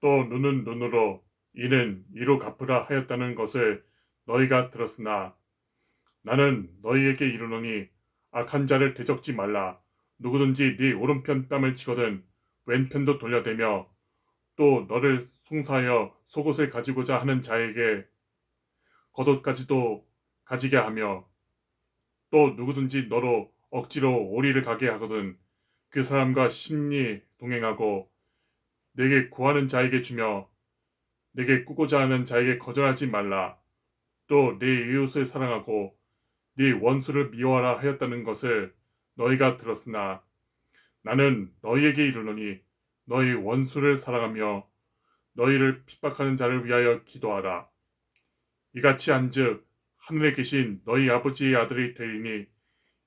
또 눈은 눈으로 이는 이로 갚으라 하였다는 것을 너희가 들었으나 나는 너희에게 이르노니 악한 자를 대적지 말라. 누구든지 네 오른편 뺨을 치거든 왼편도 돌려대며 또 너를 송사하여 속옷을 가지고자 하는 자에게 겉옷까지도 가지게 하며 또 누구든지 너로 억지로 오리를 가게 하거든 그 사람과 심리 동행하고 내게 구하는 자에게 주며 내게 꾸고자 하는 자에게 거절하지 말라. 또 네 이웃을 사랑하고 네 원수를 미워하라 하였다는 것을 너희가 들었으나 나는 너희에게 이르노니 너희 원수를 사랑하며 너희를 핍박하는 자를 위하여 기도하라. 이같이 한즉 하늘에 계신 너희 아버지의 아들이 되리니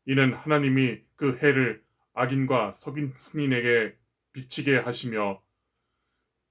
이는 하나님이 그 해를 악인과 석인 승인에게 비치게 하시며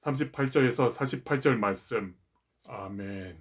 38절에서 48절 말씀. 아멘.